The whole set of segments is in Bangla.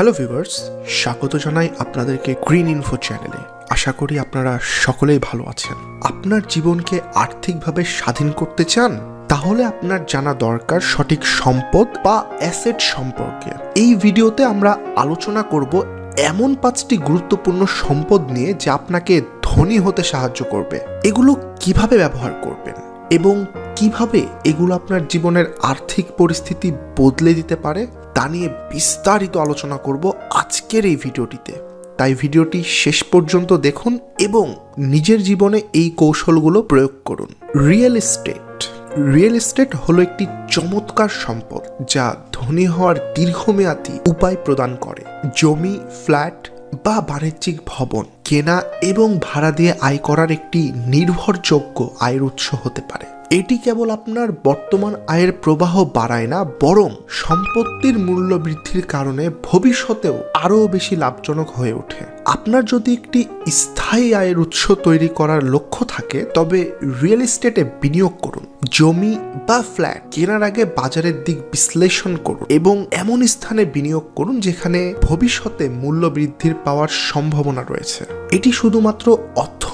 হ্যালো ভিউয়ার্স স্বাগত জানাই আপনাদেরকে গ্রিন ইনফো চ্যানেলে আশা করি আপনারা সকলেই ভালো আছেন। আপনার জীবনকে আর্থিকভাবে স্বাধীন করতে চান? তাহলে আপনার জানা দরকার সঠিক সম্পদ বা অ্যাসেট সম্পর্কে। এই ভিডিওতে আমরা আলোচনা করব এমন পাঁচটি গুরুত্বপূর্ণ সম্পদ নিয়ে যা আপনাকে ধনী হতে সাহায্য করবে। এগুলো কীভাবে ব্যবহার করবেন? এবং কীভাবে এগুলো আপনার জীবনের আর্থিক পরিস্থিতি বদলে দিতে পারে, তা নিয়ে বিস্তারিত আলোচনা করব আজকের এই ভিডিওটিতে। তাই ভিডিওটি শেষ পর্যন্ত দেখুন এবং নিজের জীবনে এই কৌশলগুলো প্রয়োগ করুন। Real estate. রিয়েল এস্টেট হলো একটি চমৎকার সম্পদ যা ধনী হওয়ার দীর্ঘমেয়াদী উপায় প্রদান করে। জমি, ফ্ল্যাট বা বাণিজ্যিক ভবন, কেনা এবং ভাড়া দিয়ে আয় করার একটি নির্ভরযোগ্য আয়ের উৎস হতে পারে। এটি কেবল আপনার বর্তমান আয়ের প্রবাহ বাড়ায় না, বরং সম্পত্তির মূল্য বৃদ্ধির কারণে ভবিষ্যতেও আরও বেশি লাভজনক হয়ে ওঠে। আপনার যদি একটি স্থায়ী আয়ের উৎস তৈরি করার লক্ষ্য থাকে, তবে রিয়েল এস্টেটে বিনিয়োগ করুন, জমি বা ফ্ল্যাট কেনার আগে বাজারের দিক বিশ্লেষণ করুন এবং এমন স্থানে বিনিয়োগ করুন যেখানে ভবিষ্যতে মূল্য বৃদ্ধির পাওয়ার সম্ভাবনা রয়েছে। এটি শুধুমাত্র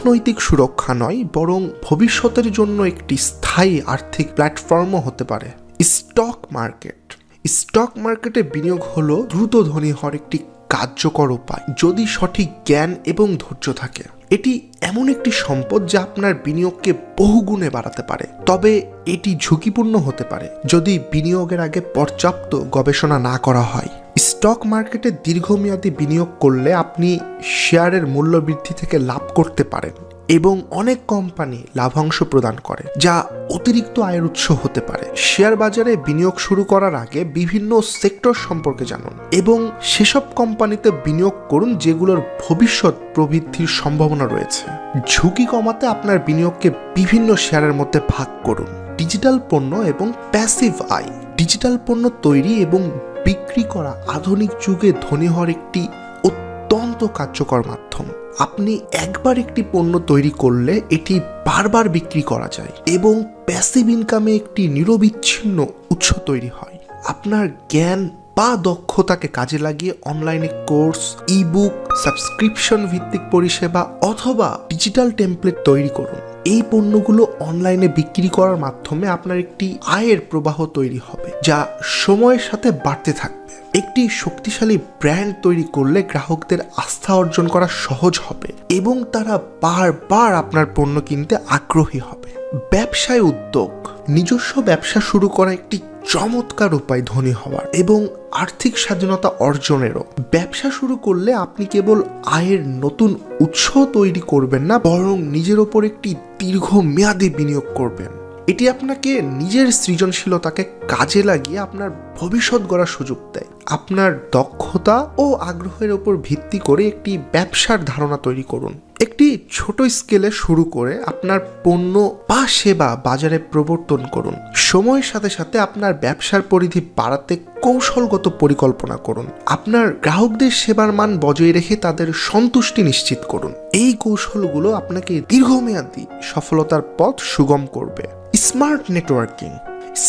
অর্থনৈতিক সুরক্ষা নয়, বরং ভবিষ্যতের জন্য একটি স্থায়ী আর্থিক প্ল্যাটফর্মও হতে পারে। Stock market. স্টক মার্কেটে বিনিয়োগ হলো দ্রুত ধনী হওয়ার একটি কার্যকর উপায়, যদি সঠিক জ্ঞান এবং ধৈর্য থাকে। এটি এমন একটি সম্পদ যা আপনার বিনিয়োগকে বহুগুণে বাড়াতে পারে, তবে এটি ঝুঁকিপূর্ণ হতে পারে, যদি বিনিয়োগের আগে পর্যাপ্ত গবেষণা না করা হয়। স্টক মার্কেটে দীর্ঘমেয়াদী বিনিয়োগ করলে আপনি শেয়ারের মূল্য বৃদ্ধি থেকে লাভ করতে পারেন এবং অনেক কোম্পানি লাভাংশ প্রদান করে, যা অতিরিক্ত আয়ের উৎস হতে পারে। শেয়ার বাজারে বিনিয়োগ শুরু করার আগে বিভিন্ন সেক্টর সম্পর্কে জানুন এবং সেসব কোম্পানিতে বিনিয়োগ করুন যেগুলোর ভবিষ্যৎ প্রবৃদ্ধির সম্ভাবনা রয়েছে। ঝুঁকি কমাতে আপনার বিনিয়োগকে বিভিন্ন শেয়ারের মধ্যে ভাগ করুন। ডিজিটাল পণ্য এবং প্যাসিভ আয়। ডিজিটাল পণ্য তৈরি এবং বিক্রি করা আধুনিক যুগে ধনী হওয়ার একটি অত্যন্ত কার্যকর মাধ্যম। আপনি একবার একটি পণ্য তৈরি করলে এটি বারবার বিক্রি করা যায় এবং প্যাসিভ ইনকামে একটি নিরবিচ্ছিন্ন উৎস তৈরি হয়। আপনার জ্ঞান বা দক্ষতাকে কাজে লাগিয়ে অনলাইনে কোর্স ইবুক সাবস্ক্রিপশন ভিত্তিক পরিষেবা অথবা ডিজিটাল টেমপ্লেট তৈরি করুন। এই পণ্যগুলো অনলাইনে বিক্রি করার মাধ্যমে আপনার একটি আয়ের প্রবাহ তৈরি হবে, যা সময়ের সাথে বাড়তে থাকবে। একটি শক্তিশালী ব্র্যান্ড তৈরি করলে গ্রাহকদের আস্থা অর্জন করা সহজ হবে এবং তারা বারবার আপনার পণ্য কিনতে আগ্রহী হবে। ব্যবসায় উদ্যোগ। নিজস্ব ব্যবসা শুরু করা একটি চমৎকার উপায় ধনী হওয়ার এবং আর্থিক স্বাধীনতা অর্জনেরও। ব্যবসা শুরু করলে আপনি কেবল আয়ের নতুন উৎস তৈরি করবেন না, বরং নিজের ওপর একটি দীর্ঘমেয়াদী বিনিয়োগ করবেন। এটি আপনাকে নিজের সৃজনশীলতাকে কাজে লাগিয়ে আপনার ভবিষ্যৎ গড়ার সুযোগ দেয়। আপনার দক্ষতা ও আগ্রহের ওপর ভিত্তি করে একটি ব্যবসার ধারণা তৈরি করুন। একটি ছোট স্কেলে শুরু করে আপনার পণ্য বা সেবা বাজারে প্রবর্তন করুন। সময়ের সাথে সাথে আপনার ব্যবসার পরিধি বাড়াতে কৌশলগত পরিকল্পনা করুন। আপনার গ্রাহকদের সেবার মান বজায় রেখে তাদের সন্তুষ্টি নিশ্চিত করুন। এই কৌশলগুলো আপনাকে দীর্ঘমেয়াদী সফলতার পথ সুগম করবে। Smart networking.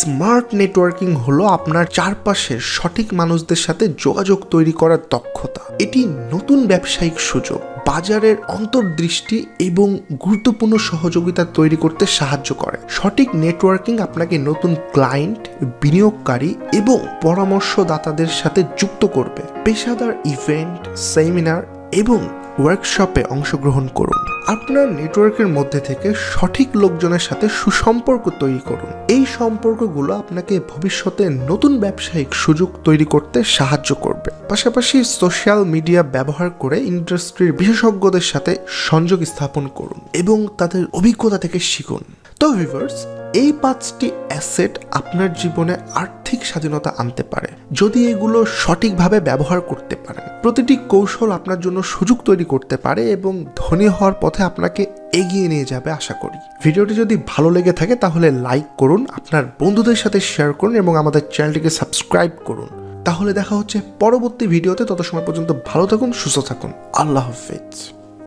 স্মার্ট নেটওয়ার্কিং হলো আপনার চারপাশের সঠিক মানুষদের সাথে যোগাযোগ তৈরি করার দক্ষতা। এটি নতুন ব্যবসায়িক সুযোগ, বাজারের অন্তর্দৃষ্টি এবং গুরুত্বপূর্ণ সহযোগিতা তৈরি করতে সাহায্য করে। সঠিক নেটওয়ার্কিং আপনাকে নতুন ক্লায়েন্ট, বিনিয়োগকারী এবং পরামর্শদাতাদের সাথে যুক্ত করবে। পেশাদার ইভেন্ট, সেমিনার এবং ওয়ার্কশপে অংশগ্রহণ করুন। আপনার নেটওয়ার্কের মধ্যে থেকে সঠিক লোকজনের সাথে সুসম্পর্ক তৈরি করুন। এই সম্পর্কগুলো আপনাকে ভবিষ্যতে নতুন ব্যবসায়িক সুযোগ তৈরি করতে সাহায্য করবে। পাশাপাশি সোশ্যাল মিডিয়া ব্যবহার করে ইন্ডাস্ট্রির বিশেষজ্ঞদের সাথে সংযোগ স্থাপন করুন এবং তাদের অভিজ্ঞতা থেকে শিখুন। তো ভিভার্স এই পাঁচটি অ্যাসেট আপনার জীবনে আর্থিক স্বাধীনতা আনতে পারে, যদি এগুলো সঠিকভাবে ব্যবহার করতে পারেন। প্রতিটি কৌশল আপনার জন্য সুযোগ তৈরি করতে পারে এবং ধনী হওয়ার পথে আপনাকে এগিয়ে নিয়ে যাবে আশা করি। ভিডিওটি যদি ভালো লেগে থাকে তাহলে লাইক করুন, আপনার বন্ধুদের সাথে শেয়ার করুন এবং আমাদের চ্যানেলটিকে সাবস্ক্রাইব করুন। তাহলে দেখা হচ্ছে পরবর্তী ভিডিওতে তত সময় পর্যন্ত ভালো থাকুন, সুস্থ থাকুন। আল্লাহ হাফেজ।